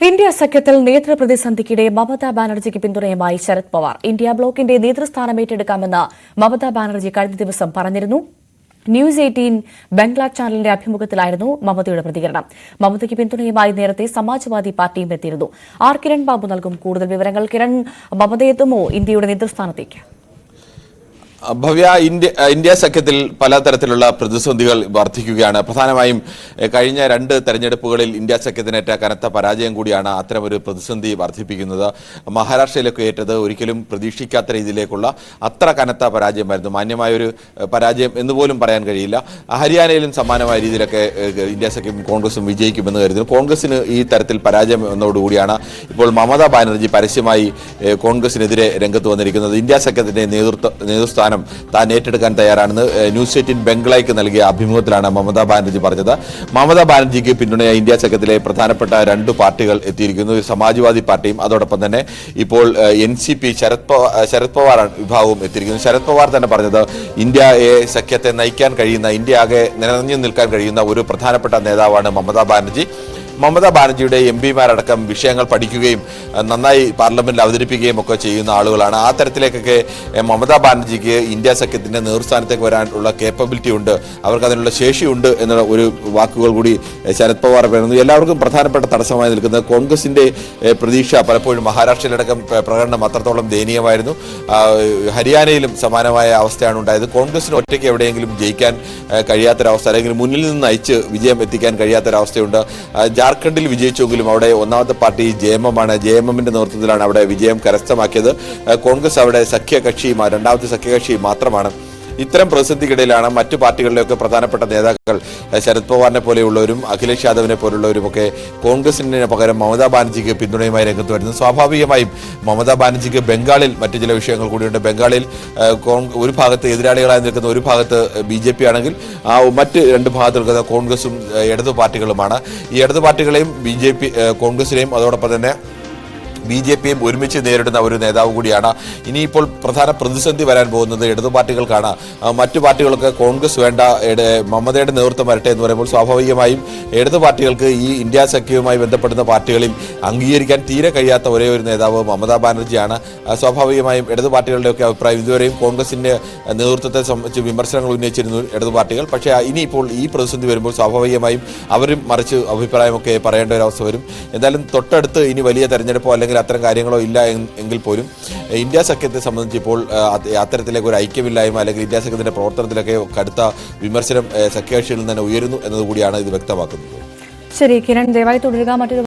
India സഖ്യത്തിൽ നേതൃപ്രതിസന്ധിക്കിടെ Mamata ബാനർജിക്ക് പിന്തുണയുമായി Sarath Pawar. India ബ്ലോക്കിന്റെ നേതൃസ്ഥാനം ഏറ്റെടുക്കാമെന്ന് മമതാ ബാനർജി കഴിഞ്ഞ ദിവസം പറഞ്ഞിരുന്നു. ന്യൂസ് എയ്റ്റീൻ ബംഗ്ലാ ചാനലിന്റെ അഭിമുഖത്തിലായിരുന്നു മമതയുടെ പ്രതികരണം. മമതയ്ക്ക് പിന്തുണയുമായി നേരത്തെ സമാജ്വാദി പാർട്ടിയും എത്തിയിരുന്നു. ആർ. കിരൺ ബാബു നൽകും കൂടുതൽ വിവരങ്ങൾ. കിരൺ മമതയെത്തുമോ ഇന്ത്യയുടെ നേതൃസ്ഥാനത്തേക്ക്? ഭവ്യ ഇന്ത്യ ഇന്ത്യ സഖ്യത്തിൽ പലതരത്തിലുള്ള പ്രതിസന്ധികൾ വർദ്ധിക്കുകയാണ്. പ്രധാനമായും കഴിഞ്ഞ രണ്ട് തെരഞ്ഞെടുപ്പുകളിൽ ഇന്ത്യ സഖ്യത്തിനേറ്റ കനത്ത പരാജയം കൂടിയാണ് അത്തരമൊരു പ്രതിസന്ധി വർദ്ധിപ്പിക്കുന്നത്. മഹാരാഷ്ട്രയിലൊക്കെ ഏറ്റത് ഒരിക്കലും പ്രതീക്ഷിക്കാത്ത രീതിയിലേക്കുള്ള അത്ര കനത്ത പരാജയമായിരുന്നു. മാന്യമായൊരു പരാജയം എന്ന് പോലും പറയാൻ കഴിയില്ല. ഹരിയാനയിലും സമാനമായ രീതിയിലൊക്കെ ഇന്ത്യ സഖ്യം കോൺഗ്രസും വിജയിക്കുമെന്ന് കരുതുന്നു. കോൺഗ്രസിന് ഈ തരത്തിൽ പരാജയം എന്നോടുകൂടിയാണ് ഇപ്പോൾ മമതാ ബാനർജി പരസ്യമായി കോൺഗ്രസിനെതിരെ രംഗത്ത് വന്നിരിക്കുന്നത്. ഇന്ത്യ സഖ്യത്തിന്റെ നേതൃത്വ നേതൃസ്ഥാനം താൻ ഏറ്റെടുക്കാൻ തയ്യാറാണെന്ന് ന്യൂസ് എയ്റ്റീൻ ബംഗ്ലായ്ക്ക് നൽകിയ അഭിമുഖത്തിലാണ് മമതാ ബാനർജി പറഞ്ഞത്. മമതാ ബാനർജിക്ക് പിന്തുണയായി ഇന്ത്യ സഖ്യത്തിലെ പ്രധാനപ്പെട്ട രണ്ട് പാർട്ടികൾ എത്തിയിരിക്കുന്നു. സമാജ്വാദി പാർട്ടിയും അതോടൊപ്പം തന്നെ ഇപ്പോൾ N C P Sharad Sharad Pawar വിഭാഗവും എത്തിയിരിക്കുന്നു. ശരത് പവാർ തന്നെ പറഞ്ഞത് ഇന്ത്യയെ സഖ്യത്തെ നയിക്കാൻ കഴിയുന്ന ഇന്ത്യ ആകെ നിലനിഞ്ഞു നിൽക്കാൻ കഴിയുന്ന ഒരു പ്രധാനപ്പെട്ട നേതാവാണ് മമതാ ബാനർജി. മമതാ ബാനർജിയുടെ എം പിമാരടക്കം വിഷയങ്ങൾ പഠിക്കുകയും നന്നായി പാർലമെന്റിൽ അവതരിപ്പിക്കുകയും ഒക്കെ ചെയ്യുന്ന ആളുകളാണ്. ആ തരത്തിലേക്കൊക്കെ മമതാ ബാനർജിക്ക് ഇന്ത്യ സഖ്യത്തിന്റെ നേതൃസ്ഥാനത്തേക്ക് വരാനുള്ള കേപ്പബിലിറ്റി ഉണ്ട്. അവർക്ക് അതിനുള്ള ശേഷിയുണ്ട് എന്നുള്ള ഒരു വാക്കുകൾ കൂടി ശരത് പവാർ പറയുന്നു. എല്ലാവർക്കും പ്രധാനപ്പെട്ട തടസ്സമായി നിൽക്കുന്നത് കോൺഗ്രസിന്റെ പ്രതീക്ഷ പലപ്പോഴും മഹാരാഷ്ട്രയിലടക്കം പ്ര- പ്രകടനം അത്രത്തോളം ദയനീയമായിരുന്നു. ഹരിയാനയിലും സമാനമായ അവസ്ഥയാണ് ഉണ്ടായത്. കോൺഗ്രസിന് ഒറ്റയ്ക്ക് എവിടെയെങ്കിലും ജയിക്കാൻ കഴിയാത്തൊരവസ്ഥ അല്ലെങ്കിൽ മുന്നിൽ നിന്ന് നയിച്ച് വിജയം എത്തിക്കാൻ കഴിയാത്തൊരവസ്ഥയുണ്ട്. ജാർഖണ്ഡിൽ വിജയിച്ചെങ്കിലും അവിടെ ഒന്നാമത്തെ പാർട്ടി ജെ എം എം ആണ്. ജെ എം എമ്മിന്റെ നേതൃത്വത്തിലാണ് അവിടെ വിജയം കരസ്ഥമാക്കിയത്. കോൺഗ്രസ് അവിടെ സഖ്യകക്ഷി രണ്ടാമത്തെ സഖ്യകക്ഷി മാത്രമാണ്. ഇത്തരം പ്രതിസന്ധിക്കിടയിലാണ് മറ്റു പാർട്ടികളിലെയൊക്കെ പ്രധാനപ്പെട്ട നേതാക്കൾ ശരത് പവാറിനെ പോലെയുള്ളവരും അഖിലേഷ് യാദവിനെ പോലുള്ളവരുമൊക്കെ കോൺഗ്രസിന് പകരം മമതാ ബാനർജിക്ക് പിന്തുണയുമായി രംഗത്ത് വരുന്നു. സ്വാഭാവികമായും മമതാ ബാനർജിക്ക് ബംഗാളിൽ മറ്റു ചില വിഷയങ്ങൾ കൂടിയുണ്ട്. ബംഗാളിൽ ഒരു ഭാഗത്ത് എതിരാളികളായി നിൽക്കുന്ന ഒരു ഭാഗത്ത് ബി ജെ പി ആണെങ്കിൽ ആ മറ്റ് രണ്ട് ഭാഗത്ത് നിൽക്കുന്ന കോൺഗ്രസും ഇടതു പാർട്ടികളുമാണ്. ഈ ഇടതു പാർട്ടികളെയും ബി ജെ പി കോൺഗ്രസിനെയും അതോടൊപ്പം തന്നെ ബി ജെ പിയും ഒരുമിച്ച് നേരിടുന്ന ഒരു നേതാവ് കൂടിയാണ്. ഇനിയിപ്പോൾ പ്രധാന പ്രതിസന്ധി വരാൻ പോകുന്നത് ഇടതു പാർട്ടികൾക്കാണ്. മറ്റു പാർട്ടികൾക്ക് കോൺഗ്രസ് വേണ്ട മമതയുടെ നേതൃത്വം വരട്ടെ എന്ന് പറയുമ്പോൾ സ്വാഭാവികമായും ഇടതു പാർട്ടികൾക്ക് ഈ ഇന്ത്യ സഖ്യവുമായി ബന്ധപ്പെടുന്ന പാർട്ടികളിൽ അംഗീകരിക്കാൻ തീരെ കഴിയാത്ത ഒരേ ഒരു നേതാവ് മമതാ ബാനർജിയാണ്. സ്വാഭാവികമായും ഇടതു പാർട്ടികളുടെയൊക്കെ അഭിപ്രായം ഇതുവരെയും കോൺഗ്രസിന്റെ നേതൃത്വത്തെ സംബന്ധിച്ച് വിമർശനങ്ങൾ ഉന്നയിച്ചിരുന്നു ഇടതു പാർട്ടികൾ. പക്ഷേ ഇനിയിപ്പോൾ ഈ പ്രതിസന്ധി വരുമ്പോൾ സ്വാഭാവികമായും അവരും മറിച്ച് അഭിപ്രായമൊക്കെ പറയേണ്ട ഒരു അവസ്ഥ വരും. എന്തായാലും തൊട്ടടുത്ത് ഇനി വലിയ തെരഞ്ഞെടുപ്പോ അല്ലെങ്കിൽ അത്തരം കാര്യങ്ങളോ ഇല്ല എങ്കിൽ പോലും ഇന്ത്യ സഖ്യത്തെ സംബന്ധിച്ച് ഇപ്പോൾ അത്തരത്തിലേക്ക് ഒരു ഐക്യമില്ലായ്മ അല്ലെങ്കിൽ ഇന്ത്യ സഖ്യത്തിന്റെ പ്രവർത്തനത്തിലൊക്കെ കടുത്ത വിമർശനം സഖ്യകക്ഷികളിൽ നിന്ന് തന്നെ ഉയരുന്നു എന്നതുകൂടിയാണ് ഇത് വ്യക്തമാക്കുന്നത്. ശരി കിരൺ ദയവായി തുടരുക. മറ്റൊരു